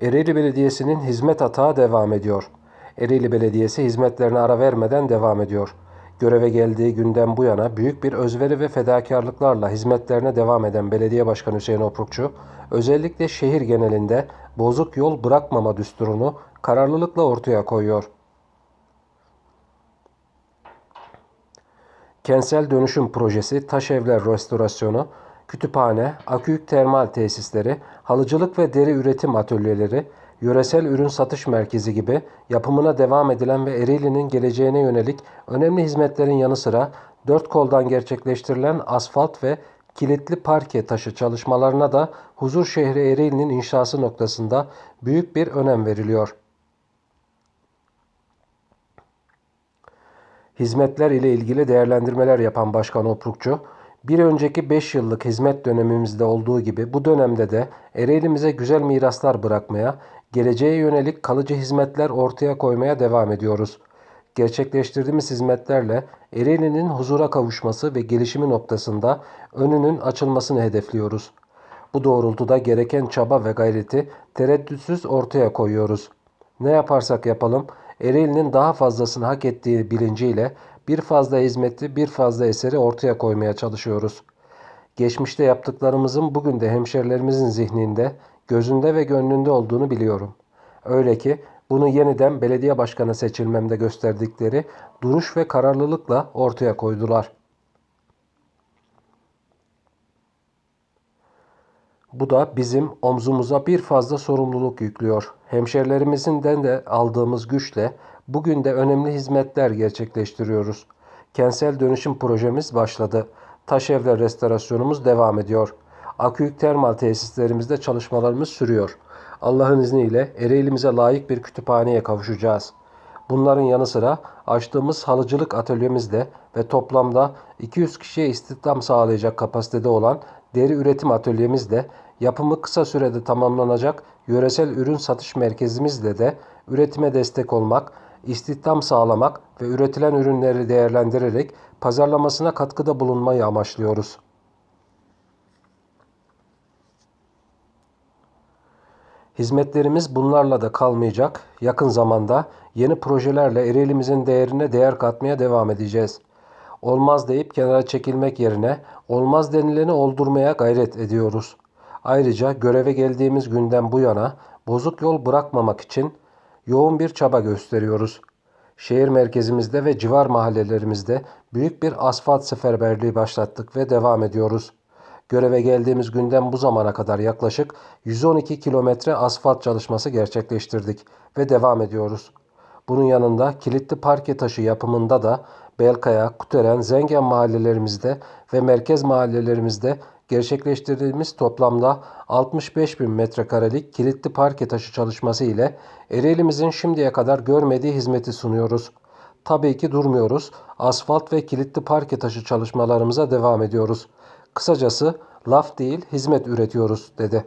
Ereğli Belediyesi'nin hizmet atağı devam ediyor. Ereğli Belediyesi hizmetlerine ara vermeden devam ediyor. Göreve geldiği günden bu yana büyük bir özveri ve fedakarlıklarla hizmetlerine devam eden Belediye Başkanı Hüseyin Oprukçu, özellikle şehir genelinde bozuk yol bırakmama düsturunu kararlılıkla ortaya koyuyor. Kentsel dönüşüm projesi, taş evler restorasyonu, kütüphane, aküyük termal tesisleri, halıcılık ve deri üretim atölyeleri, yöresel ürün satış merkezi gibi yapımına devam edilen ve Ereğli'nin geleceğine yönelik önemli hizmetlerin yanı sıra dört koldan gerçekleştirilen asfalt ve kilitli parke taşı çalışmalarına da huzur şehri Ereğli'nin inşası noktasında büyük bir önem veriliyor. hizmetler ile ilgili değerlendirmeler yapan Başkan Oprukçu, bir önceki 5 yıllık hizmet dönemimizde olduğu gibi bu dönemde de Ereğli'mize güzel miraslar bırakmaya, geleceğe yönelik kalıcı hizmetler ortaya koymaya devam ediyoruz. Gerçekleştirdiğimiz hizmetlerle Ereğli'nin huzura kavuşması ve gelişimi noktasında önünün açılmasını hedefliyoruz. Bu doğrultuda gereken çaba ve gayreti tereddütsüz ortaya koyuyoruz. Ne yaparsak yapalım Ereğli'nin daha fazlasını hak ettiği bilinciyle bir fazla hizmeti, bir fazla eseri ortaya koymaya çalışıyoruz. Geçmişte yaptıklarımızın bugün de hemşerilerimizin zihninde, gözünde ve gönlünde olduğunu biliyorum. Öyle ki bunu yeniden belediye başkanı seçilmemde gösterdikleri duruş ve kararlılıkla ortaya koydular. Bu da bizim omzumuza bir fazla sorumluluk yüklüyor. Hemşerilerimizden de aldığımız güçle bugün de önemli hizmetler gerçekleştiriyoruz. Kentsel dönüşüm projemiz başladı. Taş evler restorasyonumuz devam ediyor. Aküyük termal tesislerimizde çalışmalarımız sürüyor. Allah'ın izniyle Ereğli'mize layık bir kütüphaneye kavuşacağız. Bunların yanı sıra açtığımız halıcılık atölyemizde ve toplamda 200 kişiye istihdam sağlayacak kapasitede olan deri üretim atölyemizde yapımı kısa sürede tamamlanacak yöresel ürün satış merkezimizle de üretime destek olmak, istihdam sağlamak ve üretilen ürünleri değerlendirerek pazarlamasına katkıda bulunmayı amaçlıyoruz. Hizmetlerimiz bunlarla da kalmayacak. Yakın zamanda yeni projelerle Ereğli'mizin değerine değer katmaya devam edeceğiz. Olmaz deyip kenara çekilmek yerine olmaz denileni oldurmaya gayret ediyoruz. Ayrıca göreve geldiğimiz günden bu yana bozuk yol bırakmamak için yoğun bir çaba gösteriyoruz. Şehir merkezimizde ve civar mahallelerimizde büyük bir asfalt seferberliği başlattık ve devam ediyoruz. Göreve geldiğimiz günden bu zamana kadar yaklaşık 112 kilometre asfalt çalışması gerçekleştirdik ve devam ediyoruz. Bunun yanında kilitli parke taşı yapımında da Belkaya, Kuteren, Zengen mahallelerimizde ve merkez mahallelerimizde gerçekleştirdiğimiz toplamda 65 bin metrekarelik kilitli parke taşı çalışması ile Ereğli'mizin şimdiye kadar görmediği hizmeti sunuyoruz. Tabii ki durmuyoruz. Asfalt ve kilitli parke taşı çalışmalarımıza devam ediyoruz. Kısacası laf değil hizmet üretiyoruz dedi.